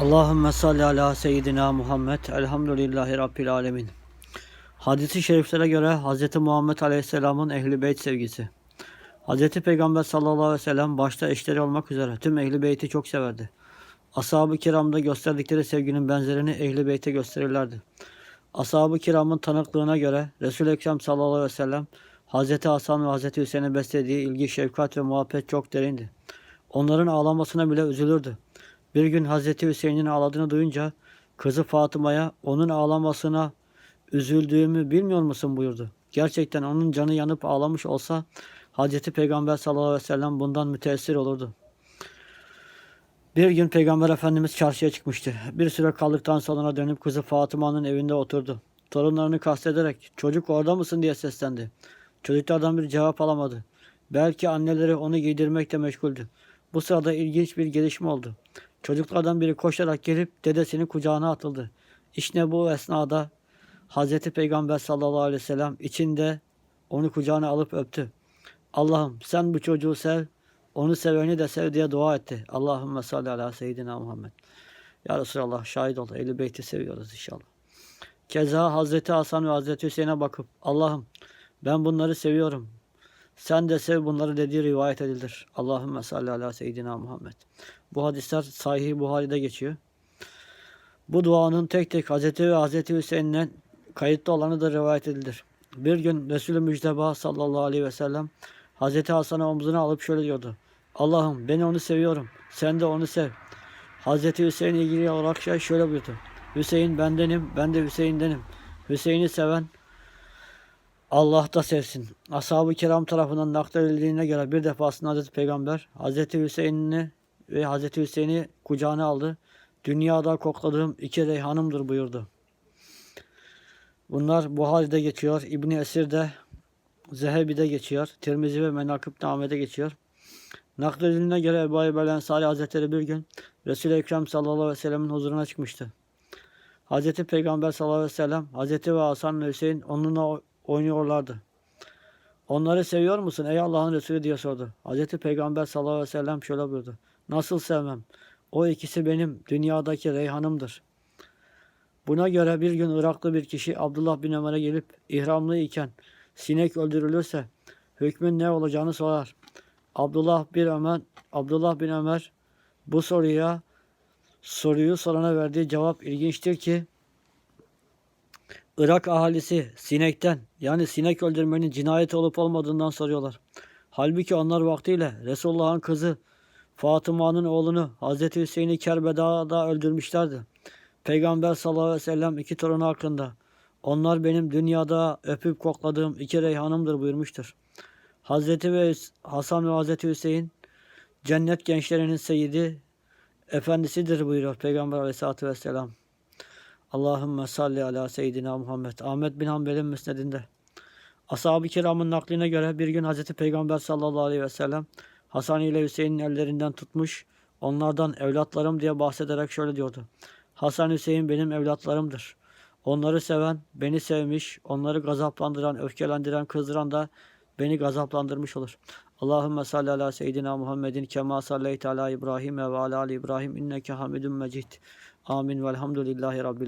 Allahümme salli ala seyyidina Muhammed. Elhamdülillahi Rabbil alemin. Hadis-i şeriflere göre Hz. Muhammed Aleyhisselam'ın ehli beyt sevgisi. Hz. Peygamber sallallahu aleyhi ve sellem başta eşleri olmak üzere tüm ehli beyti çok severdi. Ashab-ı kiramda gösterdikleri sevginin benzerini ehli beyte gösterirlerdi. Ashab-ı kiramın tanıklığına göre Resul-i Ekrem sallallahu aleyhi ve sellem Hz. Hasan ve Hz. Hüseyin'e beslediği ilgi, şefkat ve muhabbet çok derindi. Onların ağlamasına bile üzülürdü. Bir gün Hazreti Hüseyin'in ağladığını duyunca kızı Fatıma'ya onun ağlamasına üzüldüğümü bilmiyor musun buyurdu. Gerçekten onun canı yanıp ağlamış olsa Hazreti Peygamber sallallahu aleyhi ve sellem bundan müteessir olurdu. Bir gün Peygamber Efendimiz çarşıya çıkmıştı. Bir süre kaldıktan sonra dönüp kızı Fatıma'nın evinde oturdu. Torunlarını kastederek çocuk orada mısın diye seslendi. Çocuklardan bir cevap alamadı. Belki anneleri onu giydirmekle meşguldü. Bu sırada ilginç bir gelişme oldu. Çocuklardan biri koşarak gelip dedesinin kucağına atıldı. İşte bu esnada Hazreti Peygamber sallallahu aleyhi ve sellem içinde onu kucağına alıp öptü. Allah'ım sen bu çocuğu sev, onu seveni de sev diye dua etti. Allahümme salli ala seyyidina Muhammed. Ya Resulallah şahit ol. Ehl-i Beyt'i seviyoruz inşallah. Keza Hazreti Hasan ve Hazreti Hüseyin'e bakıp Allah'ım ben bunları seviyorum. Sen de sev bunları dediği rivayet edilir. Allahümme salli ala seyyidina Muhammed. Bu hadisler Sahih Buhari'de geçiyor. Bu duanın tek tek Hazreti ve Hazreti Hüseyin'den kayıtlı olanı da rivayet edilir. Bir gün Resulü Müjdeba sallallahu aleyhi ve sellem Hazreti Hasan'ı omzuna alıp şöyle diyordu. Allah'ım ben onu seviyorum. Sen de onu sev. Hazreti Hüseyin ilgili olarak şey şöyle buyurdu. Hüseyin bendenim, ben de Hüseyin'denim. Hüseyin'i seven Allah da sevsin. Ashab-ı kiram tarafından nakledildiğine göre bir defasında Hazreti Peygamber Hazreti Hüseyin'i ve Hazreti Hüseyin'i kucağına aldı. Dünyada kokladığım iki reyhanımdır buyurdu. Bunlar Buhari'de geçiyor. İbni Esir'de Zehebi'de geçiyor. Tirmizi ve Menakıb Name'de geçiyor. Nakledildiğine göre Ebu el Ensari Hazretleri bir gün Resul-i Ekrem sallallahu aleyhi ve sellemin huzuruna çıkmıştı. Hazreti Peygamber sallallahu aleyhi ve sellem Hazreti ve Hasan ve Hüseyin onunla oynuyorlardı. Onları seviyor musun ey Allah'ın Resulü diye sordu. Hazreti Peygamber sallallahu aleyhi ve sellem şöyle buyurdu. Nasıl sevmem? O ikisi benim dünyadaki reyhanımdır. Buna göre bir gün Iraklı bir kişi Abdullah bin Ömer'e gelip ihramlı iken sinek öldürülürse hükmün ne olacağını sorar. Abdullah bin Ömer, Abdullah bin Ömer bu soruya soruyu sorana verdiği cevap ilginçtir ki Irak ahalisi sinekten yani sinek öldürmenin cinayet olup olmadığından soruyorlar. Halbuki onlar vaktiyle Resulullah'ın kızı Fatıma'nın oğlunu Hazreti Hüseyin'i Kerbela'da öldürmüşlerdi. Peygamber sallallahu aleyhi ve sellem iki torunu hakkında onlar benim dünyada öpüp kokladığım iki reyhanımdır buyurmuştur. Hazreti ve Hasan ve Hazreti Hüseyin cennet gençlerinin seyidi efendisidir buyuruyor Peygamber aleyhissalatü vesselam. Allahümme salli ala seyyidina Muhammed. Ahmet bin Hanbel'in müsnedinde. Ashab-ı kiramın nakline göre bir gün Hazreti Peygamber sallallahu aleyhi ve sellem Hasan ile Hüseyin'in ellerinden tutmuş, onlardan evlatlarım diye bahsederek şöyle diyordu. Hasan Hüseyin benim evlatlarımdır. Onları seven, beni sevmiş, onları gazaplandıran, öfkelendiren, kızdıran da beni gazaplandırmış olur. Allahümme salli ala seyyidina Muhammedin kema salleyte ala İbrahim ve ala Ali İbrahim inneke hamidun mecid. Amin velhamdülillahi rabbil